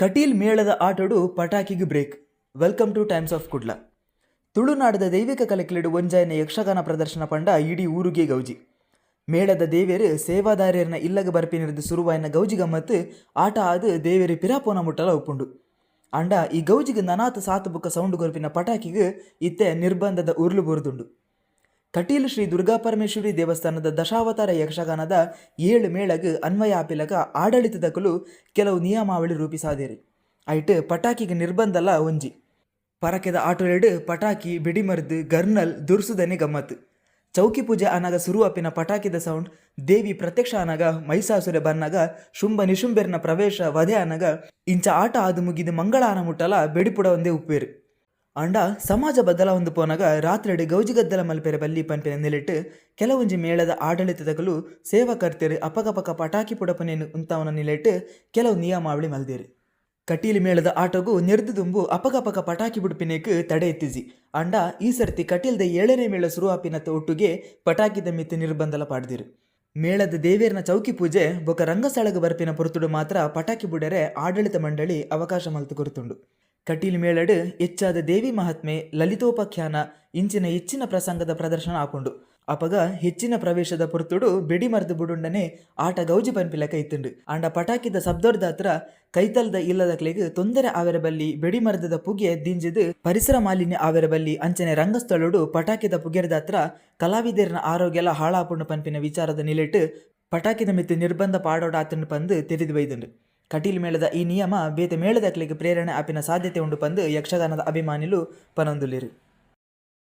ಕಟೀಲ್ ಮೇಳದ ಆಟೋಡು ಪಟಾಕಿಗೆ break. Welcome to Times of Kudla. ತುಳುನಾಡದ ದೈವಿಕ ಕಲೆಕಿಲಿಡು ಒಂಜಾಯನ ಯಕ್ಷಗಾನ ಪ್ರದರ್ಶನ ಪಂಡ ಇಡೀ ಊರುಗೆ ಗೌಜಿ. ಮೇಳದ ದೇವೇರು ಸೇವಾದಾರ್ಯರನ್ನ ಇಲ್ಲಗ ಬರ್ಪಿನಿರ್ದು ಸುರುವಾಯಿನ ಗೌಜಿ ಗಮ್ಮತ್ತು ಆಟ ಆದ ದೇವೇರು ಪಿರಾಪೋನ ಮುಟ್ಟಲ ಒಪ್ಪುಂಡು. ಅಂಡ ಈ ಗೌಜಿಗೆ ನನಾತ ಸಾತು ಬುಕ್ಕ ಸೌಂಡ್ ಗೊರ್ಪಿನ ಪಟಾಕಿಗೆ ಇತ್ತೆ ನಿರ್ಬಂಧದ ಉರುಳು ಬುರುದುಂಡು. ಕಟೀಲು ಶ್ರೀ ದುರ್ಗಾ ಪರಮೇಶ್ವರಿ ದೇವಸ್ಥಾನದ ದಶಾವತಾರ ಯಕ್ಷಗಾನದ ಏಳು ಮೇಳಗ ಅನ್ವಯ ಆಡಳಿತದ ಆಡಳಿತದಕಲು ಕೆಲವು ನಿಯಮಾವಳಿ ರೂಪಿಸಾದೇರಿ. ಐಟ್ ಪಟಾಕಿಗೆ ನಿರ್ಬಂಧಲ ಒಂಜಿ. ಪರಕೆದ ಆಟೋಲೆಡ್ ಪಟಾಕಿ, ಬಿಡಿಮರ್ದು, ಗರ್ನಲ್ ದುರ್ಸುದನೆ ಗಮ್ಮತ್ ಚೌಕಿ ಪೂಜೆ ಅನಾಗ ಸುರುವಪ್ಪಿನ ಪಟಾಕಿದ ಸೌಂಡ್, ದೇವಿ ಪ್ರತ್ಯಕ್ಷ ಅನಾಗ ಮೈಸಾಸುರೆ ಬನ್ನಾಗ, ಶುಂಭ ನಿಶುಂಬೆರ್ನ ಪ್ರವೇಶ ವಧೆ ಅನಾಗ ಇಂಚ ಆಟ ಆದು ಮುಗಿದು ಮಂಗಳಾನ ಮುಟ್ಟಲ ಬೆಡಿಪುಡ ಒಂದೇ ಉಪ್ಪೇರು. ಅಂಡ ಸಮಾಜ ಬದಲ ಒಂದು ಪೋನಾಗ ರಾತ್ರಿಡೆ ಗೌಜಿಗದ್ದಲ ಮಲ್ಪೆರೆ ಬಲ್ಲಿ ಪಂಪಿನ ನೆಲೆಟ್ಟು ಕೆಲವೊಂಜಿ ಮೇಳದ ಆಡಳಿತದಗಲು ಸೇವಕರ್ತೆರೆ ಅಪಗಪಕ ಪಟಾಕಿ ಪುಡಪನೇನು ಉಂತಾವನ ನೆಲೆಟ್ಟು ಕೆಲವು ನಿಯಮಾವಳಿ ಮಲ್ದೇರು. ಕಟೀಲಿ ಮೇಳದ ಆಟೋಗು ನೆರೆದು ತುಂಬು ಅಪಗಪಕ ಪಟಾಕಿ ಬುಡುಪಿನೇಕ್ ತಡೆ ಎತ್ತಿಸಿ. ಅಂಡ ಈ ಸರ್ತಿ ಕಟೀಲ್ದ ಏಳನೇ ಮೇಳ ಶುರುವಾಪಿನತ್ತ ಒಟ್ಟುಗೆ ಪಟಾಕಿದ ಮಿತಿ ನಿರ್ಬಂಧಲ ಪಾಡ್ದಿರು. ಮೇಳದ ದೇವೇರ್ನ ಚೌಕಿ ಪೂಜೆ ಬೊಕ ರಂಗಸ್ಥಳಗ ಬರ್ಪಿನ ಪೊರ್ತುಡು ಮಾತ್ರ ಪಟಾಕಿ ಬುಡರೆ ಆಡಳಿತ ಮಂಡಳಿ ಅವಕಾಶ ಮಲ್ತು ಕೊರುತುಂಡು. ಕಟೀಲ್ ಮೇಳಡು ಹೆಚ್ಚಾದ ದೇವಿ ಮಹಾತ್ಮೆ ಲಲಿತೋಪಾಖ್ಯಾನ ಇಂಚಿನ ಹೆಚ್ಚಿನ ಪ್ರಸಂಗದ ಪ್ರದರ್ಶನ ಹಾಕೊಂಡು. ಅಪಗ ಹೆಚ್ಚಿನ ಪ್ರವೇಶದ ಪುರ್ತುಡು ಬೆಡಿ ಮರ್ದು ಬುಡುಂಡನೆ ಆಟ ಗೌಜಿ ಪನ್ಪಿಲಕ ಇತ್ತುಂಡು ಆಂಡ ಪಟಾಕಿದ ಸಬ್ದೊರ್ದ ಹತ್ರ ಕೈತಲ್ದ ಇಲ್ಲದ ಕ್ಲೆಗ್ ತೊಂದರೆ ಆವೆರ ಬಲ್ಲಿ ಬೆಡಿ ಮರದದ ಪುಗೆ ದಿಂಜಿದು ಪರಿಸರ ಮಾಲಿನ್ಯ ಆವೆರ ಬಲ್ಲಿ ಅಂಚನೆ ರಂಗಸ್ಥಳುಡು ಪಟಾಕಿದ ಪುಗೆರ್ದ ಹತ್ರ ಕಲಾವಿದರಿನ ಆರೋಗ್ಯ ಹಾಳಾಪುಂಡು ಪನ್ಪಿನ ವಿಚಾರದ ನಿಲೆಟ್ಟು ಪಟಾಕಿದ ಮಿತ್ತು ನಿರ್ಬಂಧ ಪಾಡೋಡ ಬಂದು ತೆರೆದು ಬೈದುಂಡು. ಕಟೀಲ್ ಮೇಳದ ಈ ನಿಯಮ ಬೇತೆ ಮೇಳದಕ್ಲಿಗೆ ಪ್ರೇರಣೆ ಆಪಿನ ಸಾಧ್ಯತೆ ಉಂಡು ಪಂದ್ ಯಕ್ಷಗಾನದ ಅಭಿಮಾನಿಲು ಪನೊಂದುಲಿರು.